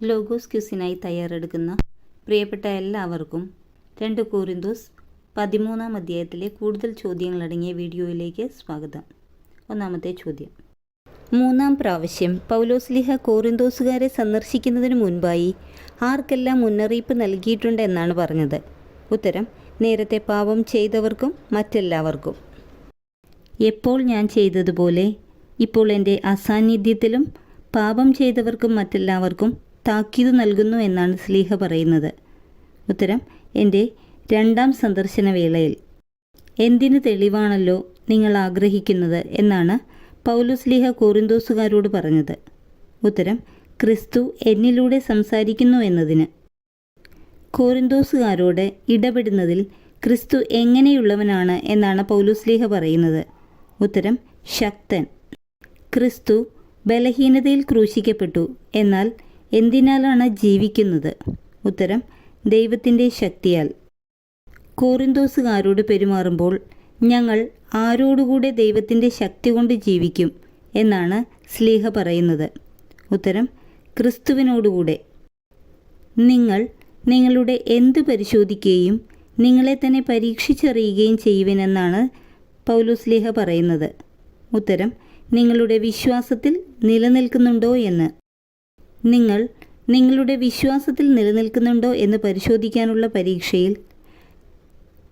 Logos ക്യൂസിനായി തയ്യാറെടുക്കുന്ന പ്രിയപ്പെട്ട എല്ലാവർക്കും രണ്ട് കോറിന്തോസ് പതിമൂന്നാം അധ്യായത്തിലെ കൂടുതൽ ചോദ്യങ്ങളടങ്ങിയ വീഡിയോയിലേക്ക് സ്വാഗതം. ഒന്നാമത്തെ ചോദ്യം. മൂന്നാം പ്രാവശ്യം പൗലോസ്ലിഹ കോറിന്തോസുകാരെ സന്ദർശിക്കുന്നതിന് മുൻപായി ആർക്കെല്ലാം മുന്നറിയിപ്പ് നൽകിയിട്ടുണ്ട് എന്നാണ് പറഞ്ഞത്. ഉത്തരം നേരത്തെ പാപം ചെയ്തവർക്കും മറ്റെല്ലാവർക്കും. എപ്പോൾ ഞാൻ ചെയ്തതുപോലെ ഇപ്പോൾ എന്റെ അസാന്നിധ്യത്തിലും പാപം ചെയ്തവർക്കും മറ്റെല്ലാവർക്കും താക്കീത് നൽകുന്നു എന്നാണ് സ്ലീഹ പറയുന്നത്. ഉത്തരം എന്റെ രണ്ടാം സന്ദർശന വേളയിൽ എന്തിന് തെളിവാണല്ലോ നിങ്ങൾ ആഗ്രഹിക്കുന്നത് എന്നാണ് പൗലുസ്ലീഹ കോറിന്തോസുകാരോട് പറഞ്ഞത്. ഉത്തരം ക്രിസ്തു എന്നിലൂടെ സംസാരിക്കുന്നു എന്നതിന്. കോറിന്തോസുകാരോട് ഇടപെടുന്നതിൽ ക്രിസ്തു എങ്ങനെയുള്ളവനാണ് എന്നാണ് പൗലുസ്ലീഹ പറയുന്നത്. ഉത്തരം ശക്തൻ. ക്രിസ്തു ബലഹീനതയിൽ ക്രൂശിക്കപ്പെട്ടു. എന്നാൽ എന്തിനാലാണ് ജീവിക്കുന്നത്? ഉത്തരം ദൈവത്തിന്റെ ശക്തിയാൽ. കോറിന്തോസുകാരോട് പെരുമാറുമ്പോൾ ഞങ്ങൾ ആരോടുകൂടെ ദൈവത്തിന്റെ ശക്തി കൊണ്ട് ജീവിക്കും എന്നാണ് സ്ലീഹ പറയുന്നത്. ഉത്തരം ക്രിസ്തുവിനോടുകൂടെ. നിങ്ങൾ നിങ്ങളുടെ എന്ത് പരിശോധിക്കുകയും നിങ്ങളെ തന്നെ പരീക്ഷിച്ചറിയുകയും ചെയ്യുവനെന്നാണ് പൗലുസ്ലീഹ പറയുന്നത്. ഉത്തരം നിങ്ങളുടെ വിശ്വാസത്തിൽ നിലനിൽക്കുന്നുണ്ടോ എന്ന്. നിങ്ങൾ നിങ്ങളുടെ വിശ്വാസത്തിൽ നിലനിൽക്കുന്നുണ്ടോ എന്ന് പരിശോധിക്കാനുള്ള പരീക്ഷയിൽ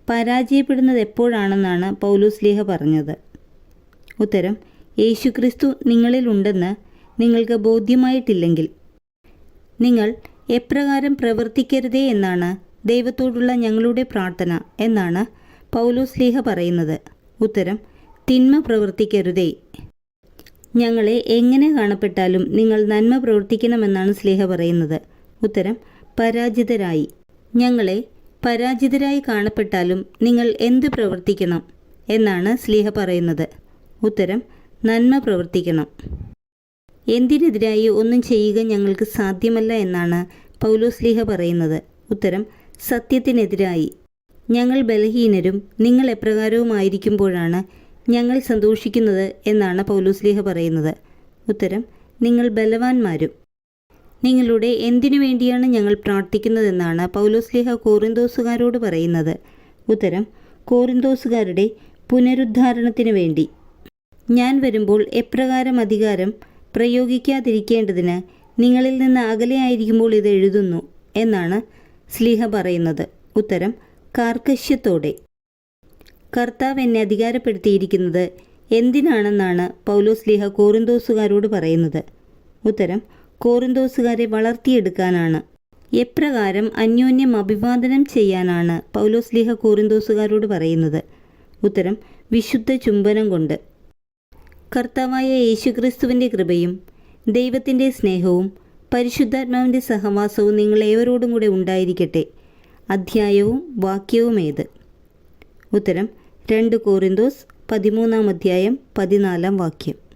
പരാജയപ്പെടുന്നത് എപ്പോഴാണെന്നാണ് പൗലുസ്ലീഹ പറഞ്ഞത്. ഉത്തരം യേശുക്രിസ്തു നിങ്ങളിലുണ്ടെന്ന് നിങ്ങൾക്ക് ബോധ്യമായിട്ടില്ലെങ്കിൽ നിങ്ങൾ എപ്രകാരം പ്രവർത്തിക്കരുതേ എന്നാണ് ദൈവത്തോടുള്ള ഞങ്ങളുടെ പ്രാർത്ഥന എന്നാണ് പൗലോസ് ലേഹ പറയുന്നത്. ഉത്തരം തിന്മ പ്രവർത്തിക്കരുതേ ഞങ്ങളെ എങ്ങനെ കാണപ്പെട്ടാലും നിങ്ങൾ നന്മ പ്രവർത്തിക്കണമെന്നാണ് സ്ലേഹ പറയുന്നത്. ഉത്തരം പരാജിതരായി. ഞങ്ങളെ പരാജിതരായി കാണപ്പെട്ടാലും നിങ്ങൾ എന്ത് പ്രവർത്തിക്കണം എന്നാണ് സ്ലീഹ പറയുന്നത്. ഉത്തരം നന്മ പ്രവർത്തിക്കണം. എന്തിനെതിരായി ഒന്നും ചെയ്യുക ഞങ്ങൾക്ക് സാധ്യമല്ല എന്നാണ് പൗലോസ്ലീഹ പറയുന്നത്. ഉത്തരം സത്യത്തിനെതിരായി. ഞങ്ങൾ ബലഹീനരും നിങ്ങൾ എപ്രകാരവുമായിരിക്കുമ്പോഴാണ് ഞങ്ങൾ സന്തോഷിക്കുന്നത് എന്നാണ് പൗലോസ്ലീഹ പറയുന്നത്. ഉത്തരം നിങ്ങൾ ബലവാന്മാരും. നിങ്ങളുടെ എന്തിനു വേണ്ടിയാണ് ഞങ്ങൾ പ്രാർത്ഥിക്കുന്നതെന്നാണ് പൗലോസ്ലീഹ കോറിന്തോസുകാരോട് പറയുന്നത്. ഉത്തരം കോറിന്തോസുകാരുടെ പുനരുദ്ധാരണത്തിനു വേണ്ടി. ഞാൻ വരുമ്പോൾ എപ്രകാരം അധികാരം പ്രയോഗിക്കാതിരിക്കേണ്ടതിന് നിങ്ങളിൽ നിന്ന് അകലെയായിരിക്കുമ്പോൾ ഇത് എഴുതുന്നു എന്നാണ് സ്ലീഹ പറയുന്നത്. ഉത്തരം കാർക്കശ്യത്തോടെ. കർത്താവ് എന്നെ അധികാരപ്പെടുത്തിയിരിക്കുന്നത് എന്തിനാണെന്നാണ് പൗലോസ് ലീഹ കോറിന്തോസുകാരോട് പറയുന്നത്. ഉത്തരം കോറിന്തോസുകാരെ വളർത്തിയെടുക്കാനാണ്. എപ്രകാരം അന്യോന്യം അഭിവാദനം ചെയ്യാനാണ് പൗലോസ് ലീഹ കോറിന്തോസുകാരോട് പറയുന്നത്. ഉത്തരം വിശുദ്ധ ചുംബനം കൊണ്ട്. കർത്താവായ യേശുക്രിസ്തുവിന്റെ കൃപയും ദൈവത്തിന്റെ സ്നേഹവും പരിശുദ്ധാത്മാവിന്റെ സഹവാസവും നിങ്ങളേവരോടും കൂടെ ഉണ്ടായിരിക്കട്ടെ. അധ്യായവും വാക്യവും ഏത് ഉത്തരം രണ്ട് കോറിന്തോസ് പതിമൂന്നാം അധ്യായം പതിനാലാം വാക്യം.